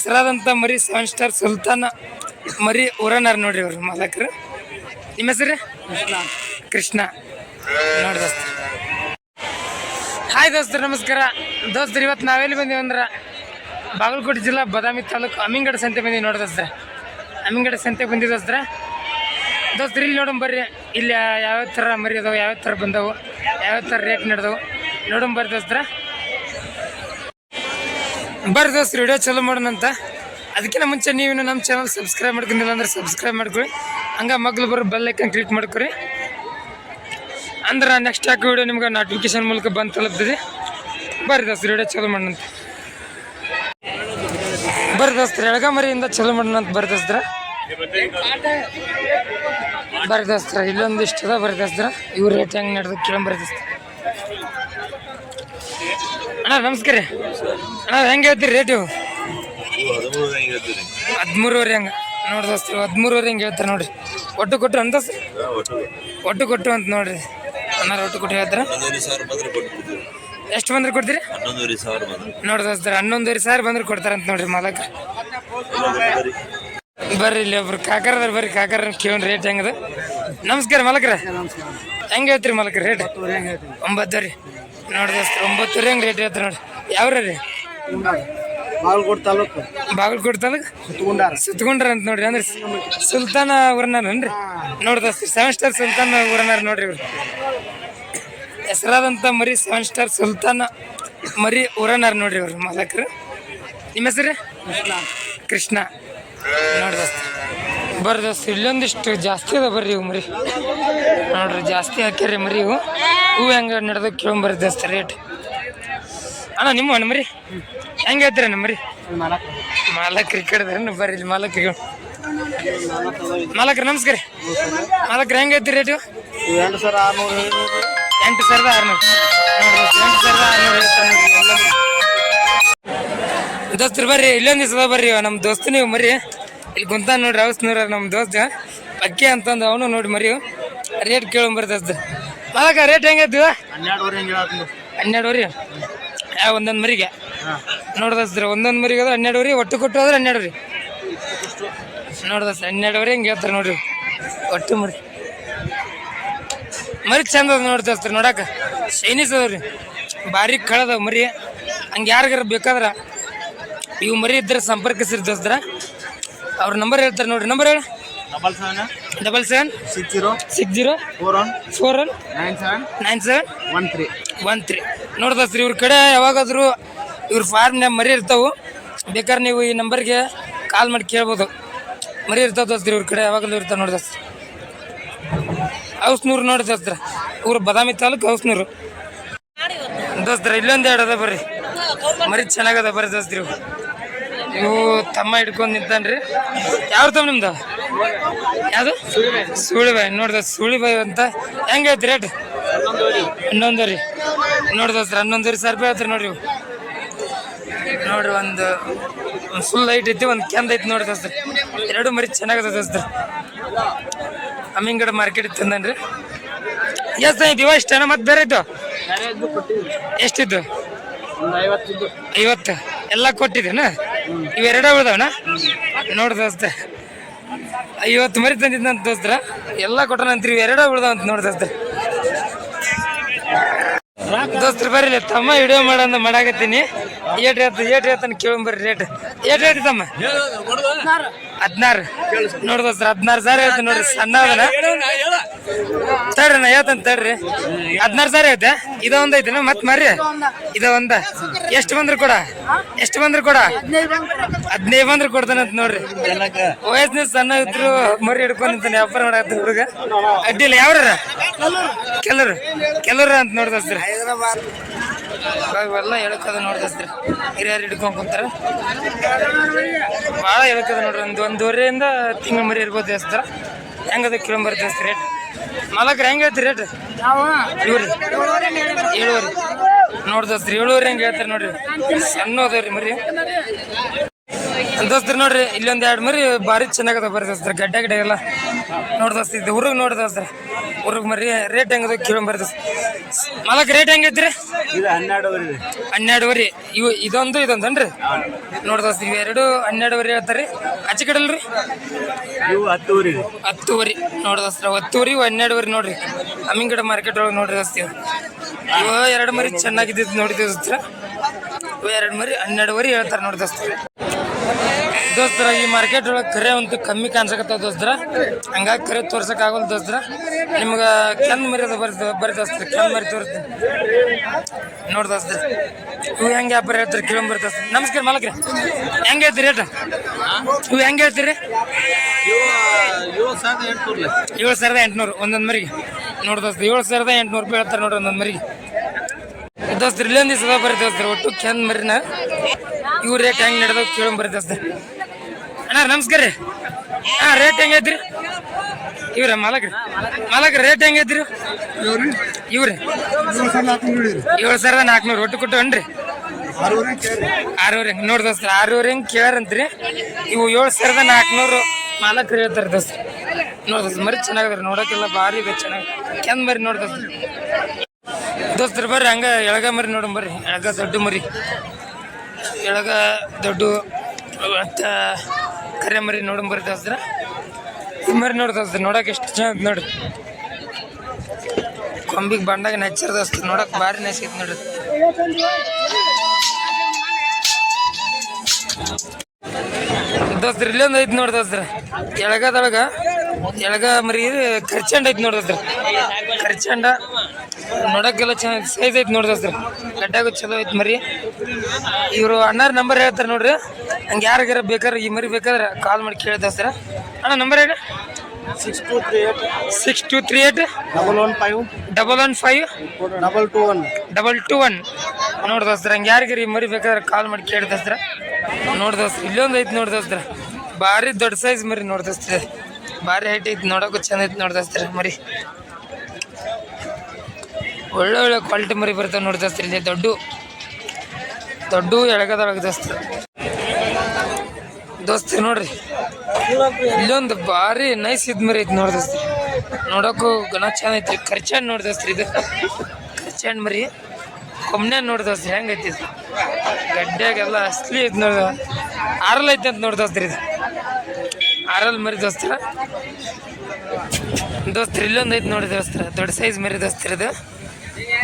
ಹೆಸರಾದಂಥ ಮರಿ seven star ಸುಲ್ತಾನ ಮರಿ ಊರನಾರ್ ನೋಡ್ರಿ ಅವ್ರ ಮಾಲಕರು. ನಿಮ್ಮ ಹೆಸರು? ಕೃಷ್ಣ. ನೋಡಿ ದೋಸ್ತ. ಹಾಯ್ ದೋಸ್ತರು ನಮಸ್ಕಾರ. ದೋಸ್ತರು ಇವತ್ತು ನಾವೆಲ್ಲಿ ಬಂದೀವಿ ಅಂದ್ರೆ ಬಾಗಲಕೋಟೆ ಜಿಲ್ಲಾ ಬದಾಮಿ ತಾಲೂಕು ಅಮ್ಮಿಂಗಡ ಸಂತೆ ಬಂದೀವಿ ನೋಡಿ ದೋಸ್ತರ ಅಮ್ಮಿಂಗಡ ಸಂತೆ ಬಂದಿದ್ದು ದೋಸ್ತರ ದೋಸ್ತರು ಇಲ್ಲಿ ನೋಡೋಣ ಬರ್ರಿ. ಇಲ್ಲಿ ಯಾವ್ಯಾವ ಥರ ಮರಿ ಅದಾವೆ ಯಾವ್ಯಾವ ಥರ ಬಂದವು ಯಾವ್ಯಾವ ಥರ ರೇಟ್ ನಡೆದವು ನೋಡೋಣ ಬರ್ರಿ ದೋಸ್ತರ ಬರ್ರಿ ದೋಸ್ತರು ವಿಡಿಯೋ ಚಲೋ ಮಾಡೋಣಂತ ಅದಕ್ಕಿಂತ ಮುಂಚೆ ನೀವು ನಮ್ಮ ಚಾನಲ್ ಸಬ್ಸ್ಕ್ರೈಬ್ ಮಾಡ್ಕೊಂಡಿಲ್ಲ ಅಂದ್ರೆ ಸಬ್ಸ್ಕ್ರೈಬ್ ಮಾಡ್ಕೊಳ್ಳಿ. ಹಂಗೆ ಮಗ್ಲು ಬರೋ ಬೆಲ್ ಐಕನ್ ಕ್ಲಿಕ್ ಮಾಡ್ಕೊರಿ ಅಂದ್ರೆ ನೆಕ್ಸ್ಟ್ ಹಾಕೋ ವಿಡಿಯೋ ನಿಮ್ಗೆ ನೋಟಿಫಿಕೇಶನ್ ಮೂಲಕ ಬಂದು ತಲುಪ್ತದೆ. ಬರ್ರಿ ದೋಸ್ತ್ರಿ ವಿಡಿಯೋ ಚಲೋ ಮಾಡೋಣಂತ ಬರ್ರಿ ದೋಸ್ತ್ರಿ ಎಳಗ ಮರಿಯಿಂದ ಚಲೋ ಮಾಡೋಣಂತ ಬರ್ರಿ ದೋಸ್ತ್ರ. ಬರ್ರಿ ದೋಸ್ತ್ರ, ಇಲ್ಲೊಂದಿಷ್ಟು ಅದ ಬರ್ರಿ ದೋಸ್ತ್ರ. ಇವ್ರ ರೇಟ್ ಹೆಂಗೆ ನಡೆದು ಕೇಳಂಬರ್ರಿ ದೋಸ್ತ ಅಣ್ಣ ನಮಸ್ಕಾರ. ರೀ ಅಣ್ಣ ಹೆಂಗೆ ಹೇಳ್ತೀರಿ ರೇಟ್ ಇವು ಹದಿಮೂರುವರೆ ಹಂಗೆ ನೋಡಿ ದೋಸ್ತ ಹದಿಮೂರುವರೆ ಹಿಂಗೆ ಹೇಳ್ತಾರೆ ನೋಡ್ರಿ. ಒಟ್ಟು ಕೊಟ್ಟು ಅಂತ ಒಟ್ಟು ಕೊಟ್ಟು. ಅಂತ ನೋಡ್ರಿ. ಅನ್ನಾರು ಒಟ್ಟು ಕೊಟ್ಟು ಹೇಳ್ತಾರ? ಎಷ್ಟು ಬಂದ್ರೆ ಕೊಡ್ತೀರಿ? ಹನ್ನೊಂದುವರೆ ಸಾವಿರ ಬಂದ್ರೆ. ನೋಡಿ ದೋಸ್ತರ ಹನ್ನೊಂದುವರೆ ಸಾವಿರ ಬಂದ್ರೆ ಕೊಡ್ತಾರಂತ ನೋಡ್ರಿ ಮಾಲಕ. ಬರ್ರಿ ಇಲ್ಲಿ ಒಬ್ರು ಕಾಕರದಾರ ಬರ್ರಿ ಕಾಕರ ಕೇಳಿ ರೇಟ್ ಹೆಂಗದ ನಮಸ್ಕಾರ ಮಾಲಕ್ರ. ಹೆಂಗೆ ಹೇಳ್ತೀರಿ ಮಾಲಕ್ರ ರೇಟ್ ಒಂಬತ್ತು ರೀ ನೋಡಿ ಒಂಬತ್ತು ಒಂಬತ್ತುವರೆ ಹೆಂಗೆ ರೇಟ್ ಹೇಳ್ತಾರೆ ನೋಡಿ ಯಾವ್ರ ರೀ? ಬಾಗಲಕೋಟೆ ತಾಲೂಕು. ಬಾಗಲಕೋಟೆ ತಾಲೂಕು? ಸುತ್ತಗುಂಡಾರ. ಸುತ್ತಕೊಂಡ್ರ ಅಂತ ನೋಡ್ರಿ ಅಂದ್ರೆ ಸುಲ್ತಾನ ಊರನಾರನ್ರಿ ನೋಡಿ ದೋಸ್ತ ಸೆವೆನ್ ಸ್ಟಾರ್ ಸುಲ್ತಾನ ಊರನಾರ ನೋಡ್ರಿ ಇವ್ರು. ಹೆಸರಾದಂಥ ಮರಿ ಸೆವೆನ್ ಸ್ಟಾರ್ ಸುಲ್ತಾನ ಮರಿ ಊರನಾರ ನೋಡ್ರಿ ಇವ್ರು ಮಾಲಕರು. ನಿಮ್ಮ ಹೆಸರು? ಕೃಷ್ಣ. ನೋಡಿ ದೋಸ್ತ ಬರ್ರಿ ದೋಸ್ತ ಇಲ್ಲೊಂದಿಷ್ಟು ಜಾಸ್ತಿ ಅದ ಬರ್ರಿ ಇವು ಮರಿ. ನೋಡ್ರಿ ಜಾಸ್ತಿ ಹಾಕ್ಯಾರ್ರಿ ಮರಿ ಇವು. ಹೂವು ಹೆಂಗೆ ನಡೆದು ಕೇಳಂಬರ್ರಿ ಜಾಸ್ತಿ ರೇಟ್ ಅಣ್ಣ, ನಿಮ್ಮ ನಮ್ರಿ ಮರಿ? ಹೆಂಗೆ ಹೇಳ್ತೀರ ನಮ್ಮ ಮರಿ? ಮಾಲಕ್ರಿ ಕಡ್ದಾರ ಬರ್ರಿ ಇಲ್ಲಿ ಮಾಲಕ್ರಿ. ಮಾಲಕ್ರ, ನಮಸ್ಕಾರ. ಮಾಲಕ್ರಿ, ಹೆಂಗೆ ಐತಿ ರೇಟು? ಎರಡು ಸಾವಿರ ಆರುನೂರು. ಎಂಟು ಸಾವಿರದ ಆರುನೂರು ಎಂಟು ಆರುನೂರು. ದೋಸ್ತರು, ಬರ್ರಿ. ಇಲ್ಲೊಂದು ದಿವಸ ಬರ್ರಿ ನಮ್ಮ ದೋಸ್ತ ನೀವು ಮರಿ. ಇಲ್ಲಿ ಕುಂತ ನೋಡ್ರಿ ಅವಸ್ನೂರ ನಮ್ಮ ದೋಸ್ತ. ಅಕ್ಕಿ ಅಂತಂದು ಅವನು ನೋಡಿ ಮರಿ. ರೇಟ್ ಕೇಳಂಬರ್ರಿ ದೋಸ್ತ ಮಾಲಕ ರೇಟ್ ಹೆಂಗೈತಿ? ಹನ್ನೆರಡುವರೆ ಹಿಂಗೆ ಹೇಳತ್ತೀನಿ ಹನ್ನೆರಡುವರೆ? ಒಂದೊಂದು ಮರಿಗೆ. ನೋಡ್ದಸ್ತ್ರ ಒಂದೊಂದು ಮರಿಗೆ ಅದ್ರ ಹನ್ನೆರಡುವರೆ ಒಟ್ಟು ಕೊಟ್ಟು ಹೋದ್ರೆ ಹನ್ನೆರಡುವರೆ. ನೋಡ್ದ ನೋಡ್ದಸ್ತ್ರ ಹನ್ನೆರಡುವರೆ ಹಿಂಗೆ ಹೇಳ್ತಾರೆ ನೋಡ್ರಿ. ಒಟ್ಟು ಮರಿ. ಮರಿ ಚಂದ ಅದ ನೋಡಕ. ನೋಡಕ್ಕೆ ಶೈನೀಸ್ ಬಾರಿ ರೀ ಭಾರಿ ಕಳದ ಮರಿ. ಹಂಗೆ ಯಾರಿಗಾರ ಬೇಕಾದ್ರೆ ಇವು ಮರಿ ಇದ್ರೆ ಸಂಪರ್ಕಿಸ್ರಿ ದೋಸ್ತರ. ಅವ್ರ ನಂಬರ್ ಹೇಳ್ತಾರೆ ನೋಡ್ರಿ. ನಂಬರ್ ಹೇಳಿ. Double seven double seven six zero six zero four one four one nine seven nine seven one three one three ನೋಡ್ದಸ್ರಿ ಇವ್ರ ಕಡೆ ಯಾವಾಗಾದರೂ ಇವ್ರ ಫಾರ್ಮ್ನ್ಯಾಗ ಮರಿ ಇರ್ತಾವು. ಬೇಕಾದ್ರೆ ನೀವು ಈ ನಂಬರ್ಗೆ ಕಾಲ್ ಮಾಡಿ ಕೇಳ್ಬೋದು. ಮರಿ ಇರ್ತಾವ ದೋಸ್ತ್ರಿ ಇವ್ರ ಕಡೆ ಯಾವಾಗಲೂ ಇರ್ತಾವೆ ಸರ್ ಔಸ್ನೂರು ನೋಡಿ ದೋಸ್ತ್ರ. ಊರು ಬದಾಮಿ ತಾಲೂಕು ಔಸ್ನೂರು. ದೋಸ್ತ್ರ ಇಲ್ಲೊಂದು ಎರಡು ಅದ ಬರ್ರಿ. ಮರಿ ಚೆನ್ನಾಗದ ಬರ್ರಿ ದೋಸ್ತ್ರಿ ಇವು. ಇವು ತಮ್ಮ ಹಿಡ್ಕೊಂಡು ನಿಂತಾನ್ರಿ. ಯಾರು ತಮ್ಮ ನಿಮ್ದು? ಯಾವುದು? ಸುಳಿಬಾಯಿ. ನೋಡ್ದ ಸುಳಿಬಾಯಿ ಅಂತ. ಹೆಂಗೆ ಐತಿ ರೇಟ್ ಹನ್ನೊಂದು ರೀ ನೋಡಿ ದೋಸ್ತ್ರ ಹನ್ನೊಂದು ಸಾವಿರ ರೂಪಾಯಿ ಆಯ್ತು ನೋಡ್ರಿ. ನೋಡ್ರಿ ಒಂದು ಫುಲ್ ಲೈಟ್ ಐತಿ, ಒಂದು ಕೆಂದ ಐತಿ ನೋಡಿ ದೋಸ್ತ್ರ. ಎರಡು ಮರಿ ಚೆನ್ನಾಗದ ಅಮ್ಮಿಂಗಡ ಮಾರ್ಕೆಟ್ ತಂದನ್ರಿ. ಎಷ್ಟು ಇವ ಇಷ್ಟನ ಮತ್ತೆ ಬೇರೆ ಇತ್ತು ಎಷ್ಟಿದ್ದು ಐವತ್ತು. ಎಲ್ಲ ಕೊಟ್ಟಿದ್ದೇನ? ಇವೆರಡ ಉಳಿದವಣ ನೋಡಿ ದೋಸ್ತ. ಇವತ್ತು ಮರಿ ತಂದಿದ್ದಂತ ದೋಸ್ತ್ರ. ಎಲ್ಲ ಕೊಟ್ಟನಂತ್ರಿ ಇವೆರಡ ಉಳ್ದವಂತ ನೋಡಿ ದೋಸ್ತ. ದೋಸ್ತ್ರ ಬರ್ರಿ, ತಮ್ಮ ವಿಡಿಯೋ ಮಾಡಂದ ಮಾಡಾಕತ್ತೀನಿ. ಏಟ್ ಹೇಳ್ತ ಏಟ್ ಹೇಳ್ತಾನೆ ಕೇಳಂಬರ್ರಿ ರೇಟ್ ಏಟ್ ಏಟ್ ತಮ್ಮ. ಹದಿನಾರು. ನೋಡಿ ದೋಸ್ತ್ರ ಹದಿನಾರು ಸಾವಿರ ಐತೆ ನೋಡ್ರಿ, ಸಣ್ಣ ಅದನ. ತಡ್ರಿ, ನಾ ಹೇಳ್ತಾನೆ ತಡ್ರಿ. ಹದಿನಾರು ಸಾವಿರ ಐತೆ, ಇದ ಒಂದ್ ಐತೆ ಮತ್ ಮರ್ರಿ. ಇದ ಒಂದ. ಎಷ್ಟು ಬಂದ್ರು ಕೂಡ? ಎಷ್ಟು ಬಂದ್ರು ಕೂಡ? ಹದಿನೈದು ಬಂದ್ರು ಕೊಡ್ತಾನಂತ ನೋಡ್ರಿ. ವಯಸ್ಸಿನ ಸಣ್ಣ ಇದ್ರು ಮರಿ ಹಿಡ್ಕೊಂಡ್ ನಿಂತಾನೆ ವ್ಯಾಪಾರ ಮಾಡತ್ತ ಹುಡುಗ. ಅಡ್ಡಿಲ್ಲ ಯಾವ್ರ ಕೆಲರು ಕೆಲವ್ರ ಅಂತ ನೋಡ್ದಸ್ತ್ರ ಇವೆಲ್ಲ ಎಳಕದ ನೋಡ್ದಸ್ತ್ರ ಹಿರಿಯರು ಹಿಡ್ಕೊಂಡ್ ಕುಂತಾರ. ಭಾಳ ಎಳಕದ ನೋಡ್ರಿ. ಒಂದು ಒಂದೂವರೆಯಿಂದ ತಿಂಗಳ ಮರಿ ಇರ್ಬೋದು ದೇವಸ್ಥರ ಹೆಂಗದ ಕಿಲೋಮೀಟರ್ ದೇವಸ್ತ್ರ ರೇಟ್ ಮಾಲಕ್ರ, ಹೆಂಗ್ ಹೇಳ್ತೀರಿ ರೇಟ್ ಇವ್ರಿ ಏಳುವರೆ ನೋಡ್ದಸ್ತ್ರಿ ಏಳುವರಿ ಹೆಂಗೆ ಹೇಳ್ತಾರೆ ನೋಡ್ರಿ. ಸಣ್ಣ ಅದಾವ್ರಿ ಮರಿ. ದೋಸ್ತ್ರಿ ನೋಡ್ರಿ ಇಲ್ಲೊಂದ್ ಎರಡು ಮರಿ ಭಾರಿ ಚೆನ್ನಾಗದ ಬರ್ರಿ ದೋಸ್ತ್ರ ಗಡ್ಡ ಗಿಡ ಎಲ್ಲ. ನೋಡಿ ದೋಸ್ತ ಇದು ಹುರುಗ್ ನೋಡಿ ದೋಸ್ತ ಹುರುಗ್ ಮರಿ ರೇಟ್ ಹೆಂಗದ ಕೇಳ ದೋಸ್ತ. ಮಲಕ್ ರೇಟ್ ಹೆಂಗೈತ್ರಿ ಹನ್ನೆರಡುವರೆ ಇವು ಇದೊಂದು ಇದೊಂದನ್ರಿ ನೋಡಿ ದೋಸ್ತ ಇವು ಎರಡು ಹನ್ನೆರಡುವರೆ ಹೇಳ್ತಾರೆ ಆಚೆ ಕಡಲ್ರಿ ಹತ್ತುವರಿ ಹತ್ತುವರೆ. ನೋಡಿ ದೋಸ್ತ ಹತ್ತುವರಿ ಹನ್ನೆರಡುವರೆ ನೋಡ್ರಿ. ಅಮ್ಮಿಂಗಡ ಮಾರ್ಕೆಟ್ ಒಳಗೆ ನೋಡ್ರಿ ದೋಸ್ತ ಇವು. ಇವು ಎರಡು ಮರಿ ಚೆನ್ನಾಗಿದ್ದು ನೋಡಿದ್ವಿ ದೋಸ್ತ್ರ. ಇವ ಎರಡು ಮರಿ ಹನ್ನೆರಡುವರೆ ಹೇಳ್ತಾರೆ ನೋಡಿ ದೋಸ್ತ ದೋಸ್ತರ, ಈ ಮಾರ್ಕೆಟ್ ಒಳಗೆ ಕರೆ ಒಂದು ಕಮ್ಮಿ ಕಾಣಿಸಕತ್ತ ದೋಸ್ತರ. ಹಂಗಾಗಿ ಕರೆ ತೋರ್ಸಕ್ ಆಗಲ್ಲ ದೋಸ್ತರ. ನಿಮ್ಗೆ ಕೆಂದ್ ಮರಿ ಅದು ಬರ್ತ ಬರೀ ಕೆಂದ್ ಮರಿ ತೋರಿಸ್ತೀನಿ. ನೋಡಿ ದೋಸ್ತರ, ಇವು ಹೆಂಗೆ ವ್ಯಾಪಾರ ಹೇಳ್ತಾರೆ ಕಿಲೋಮೀಟರ್ ದೋಸ್ತ ನಮಸ್ಕಾರ ಮಾಲಕ್ರಿ. ಹೆಂಗೆ ಹೇಳ್ತೀರಿ ರೇಟ್ ಇವು ಹೆಂಗೆ ಹೇಳ್ತೀರಿ? ಏಳು ಸಾವಿರದ ಎಂಟುನೂರು, ಒಂದೊಂದು ಮರಿಗೆ. ನೋಡಿ ದೋಸ್ತ ಏಳು ಸಾವಿರದ ಎಂಟುನೂರು ರೂಪಾಯಿ ಹೇಳ್ತಾರೆ ನೋಡ್ರಿ ಒಂದೊಂದು ಮರಿಗೆ. ದೋಸ್ತರು, ಇಲ್ಲೊಂದು ದಿವಸ ಬರೀ ದೋಸ್ತರ, ಒಟ್ಟು ಕೆಂದ್ ಮರಿನ ಇವು ರೇಟ್ ಹೆಂಗ್ ನಡೆದ ಕೇಳೋಣ ಬರ್ರಿ ದೋಸ್ತ ಅಣ್ಣ, ನಮಸ್ಕಾರ ರೀ. ಹಾಂ ರೇಟ್ ಹೆಂಗೈತ್ರಿ ಇವ್ರ ಮಾಲಕ್ರಿ. ಮಾಲಕ್ ರೇಟ್ ಹೆಂಗೈತ್ರಿ ಇವ್ರಿ. ಏಳು ಸಾವಿರದ ನಾಲ್ಕುನೂರು. ಒಟ್ಟು ಕೊಟ್ಟು ಆರೂವರೆ. ನೋಡಿ ದೋಸ್ತ, ಆರೂವರೆ ಹೆಂಗ್ ಕೇಳಾರಂತ್ರಿ? ಇವು ಏಳು ಸಾವಿರದ ನಾಲ್ಕುನೂರು ಮಾಲಕ್ರು ಹೇಳ್ತಾರೆ ದೋಸ್ತ. ನೋಡಿ ದೋಸ್ತ ಮರಿ ಚೆನ್ನಾಗದ್ರಿ ನೋಡೋಕ್ಕೆಲ್ಲ ಭಾರಿ ಇದೆ, ಚೆನ್ನಾಗಿ. ಕೆಂದ್ ಮರಿ ನೋಡಿ ದೋಸ್ತ. ದೋಸ್ತರು ಬರ್ರಿ, ಹಂಗ ಎಳಗ ಮರಿ ನೋಡು ಬರ್ರಿ. ಎಳಗ ದೊಡ್ಡ ಮರಿ. ಎಳಗ ದೊಡ್ಡ ಮತ್ತು ಕರೆ ಮರಿ ದೋಸ್ತರ ಈ ಮರಿ ನೋಡಿ ನೋಡಕ್ಕೆ ಎಷ್ಟು ಚೆನ್ನಾಗಿ ನೋಡಿ. ಕೊಂಬಿಗೆ ಬಂಡಾಗ ನೆಚ್ಚರ್ ದೋಸ್ತ ನೋಡಕ್ ಭಾರಿ ನೆಸೈತಿ ನೋಡಿ. ದೋಸ್ತ್ರ ಇಲ್ಲೊಂದು ಐತೆ ನೋಡಿ ದೋಸ್ತ್ರ ಎಳಗದೊಳಗ ಎಳಗ ಮರಿ ಖರ್ಚಂಡ ಐತಿ ನೋಡಿ ದೋಸ್ತ್ರ. ಖರ್ಚಂಡ ನೋಡಕ್ಕೆಲ್ಲ ಚೆನ್ನಾಗಿ ಸೈಜ್ ಐತಿ ನೋಡಿ ಗಡ್ಡಾಗು ಚಲೋ ಐತಿ ಮರಿ. ಇವರು ಅಣ್ಣಾರ ನಂಬರ್ ಹೇಳ್ತಾರೆ ನೋಡ್ರಿ. ಹಂಗೆ ಯಾರಿಗಾರ ಬೇಕಾದ್ರೆ ಈ ಮರಿ ಬೇಕಾದ್ರೆ ಕಾಲ್ ಮಾಡಿ ಕೇಳಿ ಸರ್ ಅಣ್ಣ ನಂಬರ್ ಹೇಳಿ six two three eight six two three eight double one five double one five double two one double two one ನೋಡಿ ದೋಸ್ತ್ರ ಹಂಗೆ ಯಾರಿಗಾರ ಈ ಮರಿ ಬೇಕಾದ್ರೆ ಕಾಲ್ ಮಾಡಿ ಕೇಳಿ ದೋಸ್ತ್ರ. ನೋಡಿ ದೋಸ್ತ್ರ ಇಲ್ಲೊಂದು ಐತಿ ನೋಡಿ ದೋಸ್ತ್ರ. ಭಾರಿ ದೊಡ್ಡ ಸೈಜ್ ಮರಿ ನೋಡಿ ದೋಸ್ತ್ರ. ಭಾರಿ ಹೈಟ್ ಐತಿ ನೋಡೋಕು ಚಂದ ಐತಿ ನೋಡಿ ದೋಸ್ತ್ರ, ಮರಿ. ಒಳ್ಳೆ ಒಳ್ಳೆ ಕ್ವಾಲಿಟಿ ಮರಿ ಬರ್ತಾವೆ ನೋಡಿ ದೋಸ್ತ್ರ, ಇಲ್ಲಿ ದೊಡ್ಡ. ದೊಡ್ಡ ಎಳಗದೊಳಗೆ ದೋಸ್ತ ದೋಸ್ತಿ ನೋಡ್ರಿ. ಇಲ್ಲೊಂದು ಭಾರಿ ನೈಸ್ ಇದ್ ಮರಿ ಐತಿ ನೋಡಿ ನೋಡೋಕ್ಕೂ ನೋಡೋಕು ಗಣ ಚಂದ ಐತ್ರಿ. ಖರ್ಚಂಡ್ ನೋಡಿ ದೋಸ್ತ್ರ ಇದು. ಖರ್ಚಂಡ್ ಮರಿ. ಕೊಮ್ಮನೆ ನೋಡ್ದಸ್ತ್ರಿ ದೋಸ್ತ್ರ ಹೆಂಗೈತಿ ಇದು. ಗಡ್ಡ್ಯಾಗೆಲ್ಲ ಅಸ್ಲಿ ಐತಿ ನೋಡ್ದ ಆರಲ್ ಐತಿ ಅಂತ ನೋಡ್ದಸ್ತ್ರಿ ದೋಸ್ತ್ರ ಇದು. ಆರಲ್ ಮರಿ ದೋಸ್ತರ ದೋಸ್ತ್ರ ಇಲ್ಲೊಂದು ಐತೆ ನೋಡಿ ದೋಸ್ತ್ರ ದೊಡ್ಡ ಸೈಜ್ ಮರಿ ದೋಸ್ತ್ರ ಇದು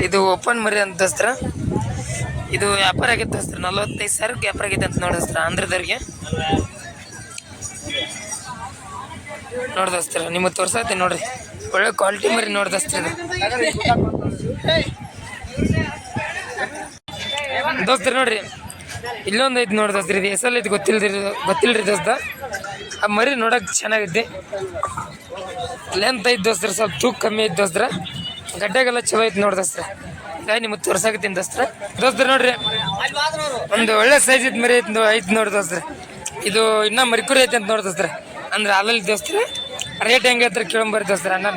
ಇದು ಓಪನ್ ಮರಿ ಅಂತ ದೋಸ್ತ್ರ ಇದು ವ್ಯಾಪಾರ ಆಗೈತೆ ದೋಸ್ತ್ರ ನಲ್ವತ್ತೈದು ಸಾವಿರಕ್ಕೆ ವ್ಯಾಪಾರ ಆಗೈತೆ ಅಂತ ನೋಡಿ ದೋಸ್ತರ ಆಂಧ್ರದವ್ರಿಗೆ. ನೋಡಿ ದೋಸ್ತರ ನಿಮಗೆ ತೋರ್ಸತ್ತೆ ನೋಡ್ರಿ. ಒಳ್ಳೆ ಕ್ವಾಲಿಟಿ ಮರಿ ನೋಡಿ ದೋಸ್ತರ ದೋಸ್ತರ ನೋಡ್ರಿ, ಇಲ್ಲೊಂದು ಐತೆ ನೋಡಿ ದೋಸ್ತ್ರಿ ಇದು ಹೆಸಲ್ ಐತೆ ಗೊತ್ತಿಲ್ಲದ್ರಿ ಗೊತ್ತಿಲ್ಲರಿ ದೋಸ್ತ. ಆ ಮರಿ ನೋಡಕ್ ಚೆನ್ನಾಗೈತಿ. ಲೆಂತ್ ಐತಿ ದೋಸ್ತ್ರ ಸ್ವಲ್ಪ ತೂಕ ಕಮ್ಮಿ ಐತಿ ದೋಸ್ತ್ರ. ಗಡ್ಡೆಗೆಲ್ಲ ಚಲೋ ಐತಿ ನೋಡಿ ದೋಸ್ತ್ರ. ಹೀಗಾಗಿ ನಿಮಗೆ ತೋರ್ಸಾಕತ್ತೀನಿ ದೋಸ್ತ್ರ. ದೋಸ್ತ್ರ ನೋಡ್ರಿ ಒಂದು ಒಳ್ಳೆ ಸೈಜ್ ಐತಿ ಮರಿ ಐತಿ ಐತಿ ನೋಡಿ ದೋಸ್ತ್ರ. ಇದು ಇನ್ನ ಮರಿಕುರಿ ಐತಿ ಅಂತ ನೋಡಿ ದೋಸ್ತ್ರ. ಅಂದ್ರೆ ಅಲ್ಲಲ್ಲಿ ದೋಸ್ತ್ರ ರೇಟ್ ಹೆಂಗೆ ಐತ್ರಿ ಕೇಳಂಬರಿ ದೋಸ್ತ್ರ ಅಣ್ಣ.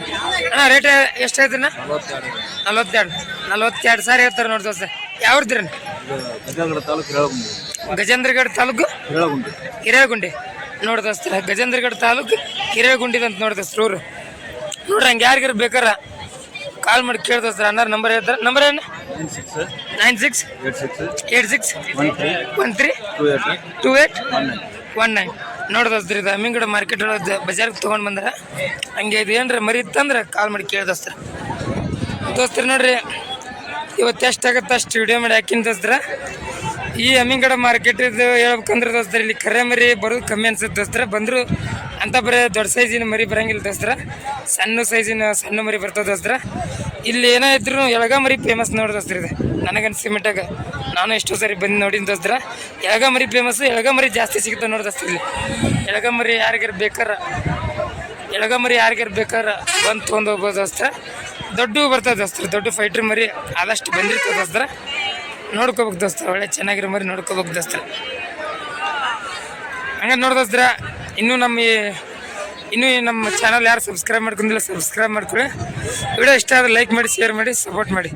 ಅಣ್ಣ ರೇಟ್ ಎಷ್ಟು ಐತಿ ನಲ್ವತ್ತೆರಡು. ನಲ್ವತ್ತೆರಡು ಸಾವಿರ ಹೇಳ್ತಾರೆ ನೋಡಿ ದೋಸ್ತ ಯಾವ್ದ್ರಿ ಗಜೇಂದ್ರಗಡ ತಾಲೂಕು ಹೇಳಗುಂಡಿ ಗಜೇಂದ್ರಗಢ ತಾಲೂಕು? ಹಿರೇಗುಂಡಿ ನೋಡಿ ದಸ್ತ್ರ ಗಜೇಂದ್ರಗಢ ತಾಲೂಕು ಹಿರೇಗುಂಡಿ ಅಂತ ನೋಡಿ ದೋಸ್ತ್ರ ಊರು. ನೋಡ್ರಿ, ಹಂಗೆ ಯಾರಿಗಾರ ಬೇಕಾರ ಕಾಲ್ ಮಾಡಿ ಕೇಳಿ ದೋಸ್ತರ ಅನ್ನಾರ ನಂಬರ್ ಹೇಳ್ತಾರೆ ನಂಬರ್ ಏನು? Nine six eight six one three two eight one nine ನೋಡ್ದಸ್ತ್ರಿ ಇದು ಅಮ್ಮಿಂಗಡ ಮಾರ್ಕೆಟ್ ಒಳಗೆ ಬಜಾರ್ಗೆ ತೊಗೊಂಡು ಬಂದ್ರೆ, ಹಂಗೆ ಇದು ಏನ್ರ ಮರಿ ಇತ್ತಂದ್ರೆ ಕಾಲ್ ಮಾಡಿ ಕೇಳಿ ದೋಸ್ತ್ರಿ. ನೋಡ್ರಿ, ಇವತ್ತು ಎಷ್ಟು ಆಗುತ್ತೆ ಅಷ್ಟು ವಿಡಿಯೋ ಮಾಡಿ ಹಾಕಿನ ದೋಸ್ತರ. ಈ ಅಮ್ಮಿಂಗಡ ಮಾರ್ಕೆಟ್ ಇದು ಹೇಳ್ಬೇಕಂದ್ರೆ ದೋಸ್ತರ, ಇಲ್ಲಿ ಕರೆ ಮರಿ ಬರೋದು ಕಮ್ಮಿ ಅನ್ಸುತ್ತೆ ದೋಸ್ತರ. ಬಂದರು ಅಂತ ಬರೀ ದೊಡ್ಡ ಸೈಜಿನ ಮರಿ ಬರಂಗಿಲ್ಲ ದೋಸ್ತರ. ಸಣ್ಣ ಸೈಜಿನ ಸಣ್ಣ ಮರಿ ಬರ್ತದೆ ದೋಸ್ತರ. ಇಲ್ಲಿ ಏನೇ ಇದ್ರು ಎಳಗ ಮರಿ ಫೇಮಸ್ ನೋಡಿ ದೋಸ್ತರ ಇದೆ. ನನಗನ್ಸಿ ನಾನು ಎಷ್ಟೋ ಸರಿ ಬಂದು ನೋಡಿನ ದೋಸ್ತರ. ಎಳಗ ಮರಿ ಫೇಮಸ್ ಎಳಗ ಮರಿ ಜಾಸ್ತಿ ಸಿಗುತ್ತೆ ನೋಡಿ ದೋಸ್ತರ ಇಲ್ಲಿ. ಎಳಗ ಮರಿ ಯಾರಿಗಾರ ಬೇಕಾರ? ಎಳಗ ಮರಿ ಯಾರಿಗಾರ ಬೇಕಾರ? ಬಂದು ತೊಗೊಂಡು ಹೋಗ್ಬೋದು ದೋಸ್ತರ. ದೊಡ್ಡ ಬರ್ತದೆ ದೋಸ್ತರ, ದೊಡ್ಡ ಫೈಟ್ರ್ ಮರಿ ಆದಷ್ಟು ಬಂದಿರ್ತದೆ ದೋಸ್ತರ. ನೋಡ್ಕೋಬೇಕು ದೋಸ್ತ, ಒಳ್ಳೆ ಚೆನ್ನಾಗಿರೋ ಮರಿ ನೋಡ್ಕೋಬೇಕು ದೋಸ್ತ. ಹಂಗಂತ ನೋಡಿ ಇನ್ನು ನಮ್ಮ ಇನ್ನೂ ನಮ್ಮ ಚಾನಲ್ ಯಾರು ಸಬ್ಸ್ಕ್ರೈಬ್ ಮಾಡ್ಕೊಂಡಿಲ್ಲ ಸಬ್ಸ್ಕ್ರೈಬ್ ಮಾಡ್ಕೊಳ್ಳಿ. ವಿಡಿಯೋ ಇಷ್ಟ ಆದರೆ ಲೈಕ್ ಮಾಡಿ ಶೇರ್ ಮಾಡಿ ಸಪೋರ್ಟ್ ಮಾಡಿ.